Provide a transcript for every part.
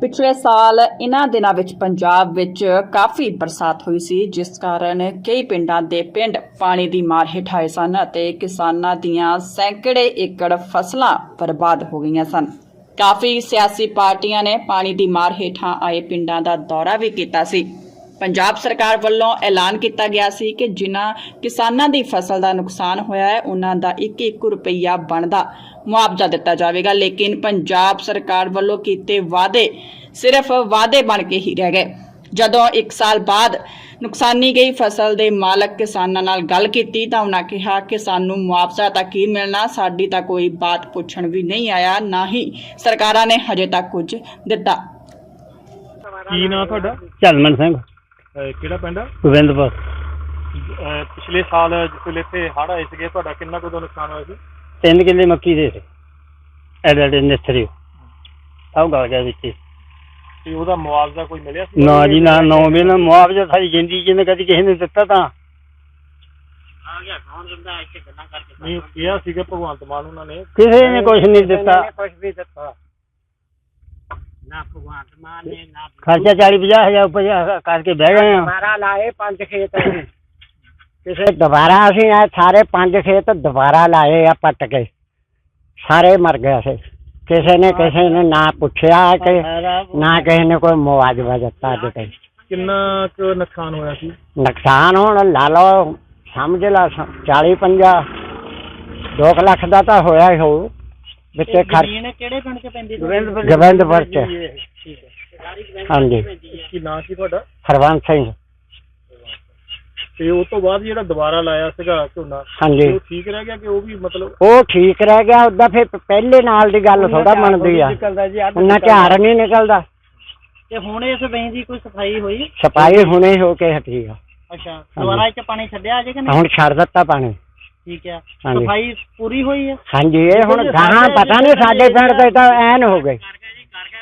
ਪਿਛਲੇ ਸਾਲ ਇਹਨਾਂ ਦਿਨਾਂ ਵਿੱਚ ਪੰਜਾਬ ਵਿੱਚ ਕਾਫੀ ਬਰਸਾਤ ਹੋਈ ਸੀ, ਜਿਸ ਕਾਰਨ ਕਈ ਪਿੰਡਾਂ ਦੇ ਪਿੰਡ ਪਾਣੀ ਦੀ ਮਾਰ ਹੇਠ ਆਏ ਸਨ ਅਤੇ ਕਿਸਾਨਾਂ ਦੀਆਂ ਸੈਂਕੜੇ ਏਕੜ ਫਸਲਾਂ ਬਰਬਾਦ ਹੋ ਗਈਆਂ ਸਨ। ਕਾਫੀ ਸਿਆਸੀ ਪਾਰਟੀਆਂ ਨੇ ਪਾਣੀ ਦੀ ਮਾਰ ਹੇਠਾਂ ਆਏ ਪਿੰਡਾਂ ਦਾ ਦੌਰਾ ਵੀ ਕੀਤਾ ਸੀ। ਪੰਜਾਬ ਸਰਕਾਰ ਵੱਲੋਂ ਐਲਾਨ ਕੀਤਾ ਗਿਆ ਸੀ ਕਿ ਜਿਨ੍ਹਾਂ ਕਿਸਾਨਾਂ ਦੀ ਫਸਲ ਦਾ ਨੁਕਸਾਨ ਹੋਇਆ ਹੈ ਉਹਨਾਂ ਦਾ 1-1 ਰੁਪਈਆ ਬਣਦਾ ਮੁਆਵਜ਼ਾ ਦਿੱਤਾ ਜਾਵੇਗਾ। ਲੇਕਿਨ ਪੰਜਾਬ ਸਰਕਾਰ ਵੱਲੋਂ ਕੀਤੇ ਵਾਅਦੇ ਸਿਰਫ ਵਾਅਦੇ ਬਣ ਕੇ ਹੀ ਰਹਿ ਗਏ। ਜਦੋਂ 1 ਸਾਲ ਬਾਅਦ ਨੁਕਸਾਨੀ ਗਈ ਫਸਲ ਦੇ ਮਾਲਕ ਕਿਸਾਨਾਂ ਨਾਲ ਗੱਲ ਕੀਤੀ ਤਾਂ ਉਹਨਾਂ ਕਿਹਾ ਕਿ ਸਾਨੂੰ ਮੁਆਵਜ਼ਾ ਤਾਂ ਕੀ ਮਿਲਣਾ? ਸਾਡੀ ਤਾਂ ਕੋਈ ਬਾਤ ਪੁੱਛਣ ਵੀ ਨਹੀਂ ਆਇਆ ਨਾ ਹੀ ਸਰਕਾਰਾਂ ਨੇ ਹਜੇ ਤੱਕ ਕੁਝ ਦਿੱਤਾ। ਕੀ ਨਾਂ ਤੁਹਾਡਾ? ਝਲਮਨ ਸਿੰਘ। ਅਹ ਕਿਹੜਾ ਪਿੰਡ ਆ? ਗੋਬਿੰਦਪੁਰ ਅਹ ਪਿਛਲੇ ਸਾਲ ਜਿਸ ਵੇਲੇ ਇੱਥੇ ਹੜ੍ਹ ਆਏ ਸੀਗੇ ਤੁਹਾਡਾ ਕਿੰਨਾ ਕੁ ਉਦੋਂ ਨੁਕਸਾਨ ਹੋਇਆ ਸੀ? ਤਿੰਨ ਕਿੱਲੇ ਮੱਕੀ ਦੇ ਸੀ। ਐਡੇ ਐਡੇ ਨਿਸਤਰੀ। ਸਭ ਗਲ ਗਿਆ ਵਿੱਚ ਹੀ। ਤੇ ਉਹਦਾ ਮੁਆਵਜ਼ਾ ਕੋਈ ਮਿਲਿਆ ਸੀ? ਨਾ ਜੀ ਨਾ ਨੌ ਮਹੀਨਾ ਮੁਆਵਜ਼ਾ ਸਾਰੀ ਜ਼ਿੰਦਗੀ ਚ ਨੇ ਕਦੀ ਕਿਸੇ ਨੇ ਦਿੱਤਾ ਤਾਂ। ਨਹੀਂ ਕਿਹਾ ਸੀਗਾ ਭਗਵੰਤ ਮਾਨ ਉਹਨਾਂ ਨੇ। ਕਿਸੇ ਨੇ ਕੁਝ ਨਹੀਂ ਦਿੱਤਾ। ਕੁਝ ਵੀ ਦਿੱਤਾ। ਨਾ ਭਗਵਾਨ ਮਾਨ ਨੇ ਨਾ ਖਰਚਾ 40 50 ਹਜ਼ਾਰ ਉੱਪਰ ਕਰਕੇ ਬਹਿ ਗਏ ਆ ਦੁਬਾਰਾ ਲਾਏ ਪੰਜ ਖੇਤ। ਕਿਸੇ ਦੁਬਾਰਾ ਅਸੀਂ ਇਹ ਸਾਰੇ ਪੰਜ ਖੇਤ ਦੁਬਾਰਾ ਲਾਏ ਆ ਪੱਟ ਕੇ। ਸਾਰੇ ਮਰ ਗਏ ਸੀ ਕਿਸੇ ਨੇ ਕਿਸੇ ਨੇ ਨਾ ਪੁੱਛਿਆ ਕਿ ਨਾ ਕਿਸੇ ਨੇ ਕੋਈ ਮੁਆਵਜ਼ਾ ਦਿੱਤਾ ਅੱਜ ਤੱਕ ਕਿੰਨਾ ਕੁ ਨੁਕਸਾਨ ਹੋਇਆ ਸੀ? ਨੁਕਸਾਨ ਹੁਣ ਲਾ ਲਓ ਸਮਝ ਲਾ 40 50 ਦੋ ਕੁ ਲੱਖ ਦਾ ਤਾਂ ਹੋਇਆ ਹੀ ਹੋਊ। ਵਿੱਚੇ ਖਰਚ ਕਿਹੜੇ ਪਿੰਡ ਚ ਪੈਂਦੀ ਗੋਬਿੰਦਪੁਰ ਚ। ਹਾਂਜੀ ਕੀ ਨਾਂ ਸੀ ਤੁਹਾਡਾ? ਹਰਵੰਤ ਸਿੰਘ। ਤੇ ਉਸ ਤੋਂ ਬਾਅਦ ਜਿਹੜਾ ਦੁਬਾਰਾ ਲਾਇਆ ਸੀਗਾ ਝੋਨਾ ਹਾਂਜੀ। ਉਹ ਠੀਕ ਰਹਿ ਗਿਆ ਕਿ ਉਹ ਵੀ ਮਤਲਬ ਉਹ ਠੀਕ ਰਹਿ ਗਿਆ ਉਹਦਾ ਫਿਰ ਪਹਿਲੇ ਨਾਲ ਦੀ ਗੱਲ ਥੋੜਾ ਬਣਦੀ ਆ। ਉਹਨਾਂ ਝਾੜ ਨਹੀਂ ਨਿਕਲਦਾ। ਤੇ ਹੁਣ ਇਸ ਵੇਈ ਦੀ ਕੋਈ ਸਫ਼ਾਈ ਹੋਈ? ਸਫ਼ਾਈ ਹੁਣੇ ਹੋ ਕੇ ਹਟੀ ਆ। ਅੱਛਾ ਦੁਬਾਰਾ ਇਹ ਚ ਪਾਣੀ ਛੱਡਿਆ ਅਜੇ ਕਿ ਹੁਣ ਛੱਡ ਦਿੱਤਾ ਪਾਣੀ। ਠੀਕ ਹੈ ਹਾਂਜੀ। ਸਫ਼ਾਈ ਪੂਰੀ ਹੋਈ ਹੈ ਹਾਂਜੀ ਇਹ ਹੁਣ ਗਾਹਾਂ ਪਤਾ ਨਹੀਂ ਸਾਡੇ ਪਿੰਡ ਤੇ ਤਾਂ ਐਨ ਹੋ ਗਏ।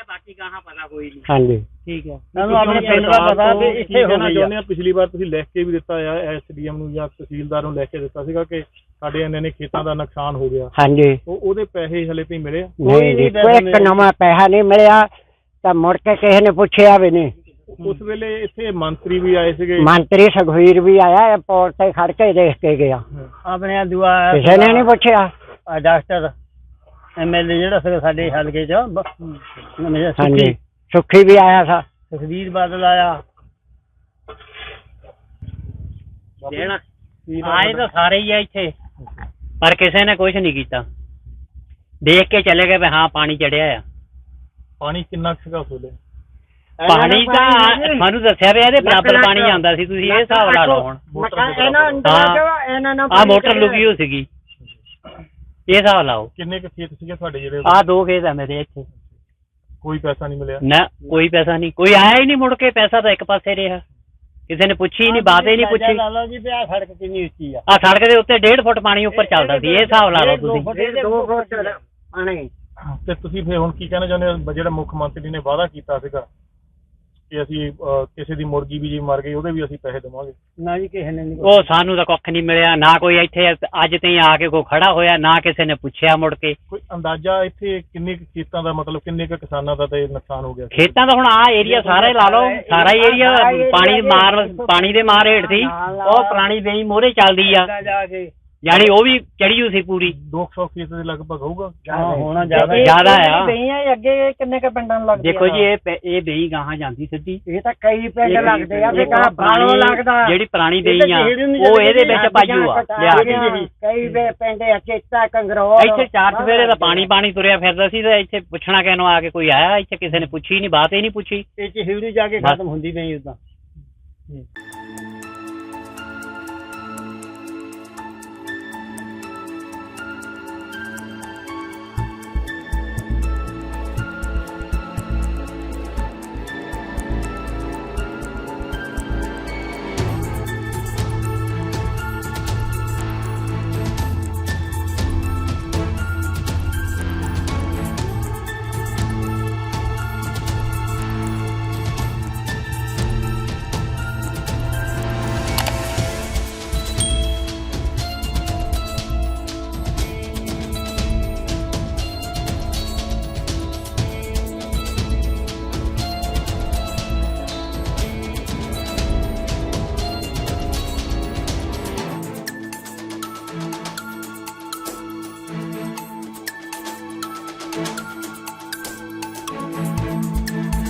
ਬਾਕੀ ਗਾਹਾਂ ਪਤਾ ਕੋਈ ਨਹੀਂ। ਹਾਂਜੀ। ਠੀਕ ਹੈ ਮੈਨੂੰ ਆਪਣੇ ਪਿੰਡ ਦਾ ਪਤਾ ਵੀ ਇੱਥੇ ਹੋ ਗਈ ਆ? ਪਿਛਲੀ ਵਾਰ ਤੁਸੀਂ ਲਿਖ ਕੇ ਵੀ ਦਿੱਤਾ ਆ ਐਸਡੀਐਮ ਨੂੰ ਜਾਂ ਤਹਿਸੀਲਦਾਰ ਨੂੰ ਲਿਖ ਕੇ ਦਿੱਤਾ ਸੀਗਾ ਕਿ ਸਾਡੇ ਇੰਨੇ ਨੇ ਖੇਤਾਂ ਦਾ ਨੁਕਸਾਨ ਹੋ ਗਿਆ। ਹਾਂਜੀ। ਉਹ ਉਹਦੇ ਪੈਸੇ ਹਲੇ ਵੀ ਮਿਲੇ ਆ? ਨਹੀਂ ਜੀ ਕੋਈ ਇੱਕ ਨਵਾਂ ਪੈਸਾ ਨਹੀਂ ਮਿਲਿਆ ਤਾਂ ਮੁੜ ਕੇ ਕਿਸੇ ਨੇ ਪੁੱਛਿਆ ਵੀ ਨਹੀਂ। ਉਸ ਵੇਲੇ ਇੱਥੇ ਮੰਤਰੀ ਵੀ ਆਏ ਸੀਗੇ। ਮੰਤਰੀ ਸੁਖਵੀਰ ਵੀ ਆਇਆ ਇਹ ਪੋਰਟ ਤੇ ਖੜ ਕੇ ਦੇਖ ਕੇ ਗਿਆ। ਆਪਣੇ ਦੁਆ ਕਿਸੇ ਨੇ ਨਹੀਂ ਪੁੱਛਿਆ। ਡਾਕਟਰ ਐਮਐਲਏ ਜਿਹੜਾ ਸੀਗਾ ਸਾਡੇ ਹਲਕੇ ਚ ਬ- ਮੇਰੇ ਹਾਂਜੀ ਸੁਖੀ। ਸੁਖੀ ਵੀ ਆਇਆ ਸਾ ਸੁਖਬੀਰ ਬਾਦਲ ਆਇਆ। ਦੇਣਾ। ਆਏ ਤਾਂ ਸਾਰੇ ਹੀ ਆ ਇੱਥੇ ਪਰ ਕਿਸੇ ਨੇ ਕੁਝ ਨਹੀਂ ਕੀਤਾ। ਦੇਖ ਕੇ ਚਲੇ ਗਏ ਵੀ ਹਾਂ ਪਾਣੀ ਚੜਿਆ ਆ। ਪਾਣੀ ਕਿੰਨਾ ਕੁ ਸੀਗਾ ਉਸ ਵੇਲੇ ਪਾਣੀ ਤਾਂ ਸਾਨੂੰ ਦੱਸਿਆ ਵੀ ਇਹਦੇ ਬਰਾਬਰ ਪਾਣੀ ਆਉਂਦਾ ਸੀ ਤੁਸੀਂ ਇਹ ਹਿਸਾਬ ਲਾ ਲਓ ਹੁਣ। ਆ ਮੋਟਰ ਲੁਕੀ ਹੋ ਸੀਗੀ। ਇਹ ਹਿਸਾਬ ਲਾਓ। ਕਿੰਨੇ ਕੁ ਖੇਤ ਸੀਗੇ ਤੁਹਾਡੇ ਜਿਹੜੇ? ਆ ਦੋ ਖੇਤ ਆ ਮੇਰੇ ਇੱਥੇ। ਕੋਈ ਪੈਸਾ ਨਹੀਂ ਮਿਲਿਆ? ਨਾ ਕੋਈ ਪੈਸਾ ਨਹੀਂ। ਕੋਈ ਆਇਆ ਹੀ ਨਹੀਂ ਮੁੜ ਕੇ ਪੈਸਾ ਤਾਂ ਇੱਕ ਪਾਸੇ ਰਿਹਾ। ਕਿਸੇ ਨੇ ਪੁੱਛੀ ਨਹੀਂ ਬਾਤ ਹੀ ਨਹੀਂ ਪੁੱਛੀ। ਲਓ ਜੀ ਪਿਆ ਸੜਕ ਕਿੰਨੀ ਉੱਚੀ ਆ। ਆ ਸੜਕ ਦੇ ਉੱਤੇ 1.5 ਫੁੱਟ ਪਾਣੀ ਉੱਪਰ ਚੱਲਦਾ ਸੀ ਇਹ ਹਿਸਾਬ ਲਾ ਲਓ ਤੁਸੀਂ। ਦੋ ਫੁੱਟ ਪਾਣੀ। ਤੇ ਤੁਸੀਂ ਫਿਰ ਹੁਣ ਕੀ ਕਹਿਣਾ ਚਾਹੁੰਦੇ ਹੋ? ਜਿਹੜਾ ਮੁੱਖ ਮੰਤਰੀ ਨੇ ਵਾਅਦਾ ਕੀਤਾ ਸੀਗਾ ਕਿ ਅਸੀਂ ਅਹ, ਕਿਸੇ ਦੀ ਮੁਰਗੀ ਵੀ ਜੇ ਮਰ ਗਈ ਉਹਦੇ ਵੀ ਅਸੀਂ ਪੈਸੇ ਦੇਵਾਂਗੇ। ਨਾ ਜੀ ਕਿਸੇ ਨੇ ਨਹੀਂ ਉਹ ਸਾਨੂੰ ਤਾਂ ਕੁੱਖ ਨਹੀਂ ਮਿਲਿਆ ਨਾ ਕੋਈ ਇੱਥੇ ਅੱਜ ਤਾਈਂ ਆ ਕੇ ਕੋਈ ਖੜਾ ਹੋਇਆ ਨਾ ਕਿਸੇ ਨੇ ਪੁੱਛਿਆ ਮੁੜ ਕੇ। ਕੋਈ ਅੰਦਾਜ਼ਾ ਇੱਥੇ ਕਿੰਨੇ ਕੁ ਖੇਤਾਂ ਦਾ ਮਤਲਬ ਕਿੰਨੇ ਕੁ ਕਿਸਾਨਾਂ ਦਾ ਤੇ ਨੁਕਸਾਨ ਹੋ ਗਿਆ? ਸੀ? ਖੇਤਾਂ ਦਾ ਹੁਣ ਆ ਏਰੀਆ ਸਾਰਾ ਹੀ ਲਾ ਲਓ ਸਾਰਾ ਹੀ ਏਰੀਆ ਪਾਣੀ ਮਾਰ ਪਾਣੀ ਦੇ ਮਾਰ ਹੇਠ ਸੀ। ਉਹ ਪੁਰਾਣੀ ਵੇਈ ਮੋਹਰੇ ਚੱਲਦੀ ਆ। ਜਾ ਕੇ। ਯਾਨੀ ਉਹ ਵੀ ਚੜੀ ਹੋਈ ਸੀ ਪੂਰੀ 200 ਖੇਤ ਦੇ ਲਗਭਗ ਹੋਊਗਾ ਹੋਣਾ ਜ਼ਿਆਦਾ ਜ਼ਿਆਦਾ ਆ ਬਈਆਂ ਅੱਗੇ ਕਿੰਨੇ ਕ ਪਿੰਡਾਂ ਨੂੰ ਲੱਗਦੀ ਦੇਖੋ ਜੀ ਇਹ ਪੈ- ਇਹ ਵੇਈ ਗਾਹਾਂ ਜਾਂਦੀ ਸਿੱਧੀ। ਇਹ ਤਾਂ ਕਈ ਪਿੰਡ ਲੱਗਦੇ ਆ ਵੀ ਕਾ ਬਾਲੋ ਲੱਗਦਾ। ਜਿਹੜੀ ਪੁਰਾਣੀ ਤਾਂ ਆ ਉਹ ਇਹਦੇ ਵਿੱਚ ਪਾਜੂ ਆ ਲਿਆ ਕੇ। ਕਈ ਵੇ ਪਿੰਡ ਆ ਚੇਤਾ ਕੰਗਰੋਲ। ਇੱਥੇ ਚਾਰ ਸਵੇਰੇ ਦਾ ਪਾਣੀ ਪਾਣੀ ਤੁਰਿਆ ਫਿਰਦਾ ਸੀ ਤੇ ਇੱਥੇ ਪੁੱਛਣਾ ਕਿਹਨੂੰ ਆ ਕੇ ਕੋਈ ਆਇਆ ਇੱਥੇ ਕਿਸੇ ਨੇ ਪੁੱਛੀ ਨਹੀਂ ਬਾਤ ਹੀ ਨਹੀਂ ਪੁੱਛੀ। ਇਹ ਚ ਹਿਵੜੀ ਜਾ ਕੇ। ਖਤਮ ਹੁੰਦੀ ਨਹੀਂ ਉਦਾਂ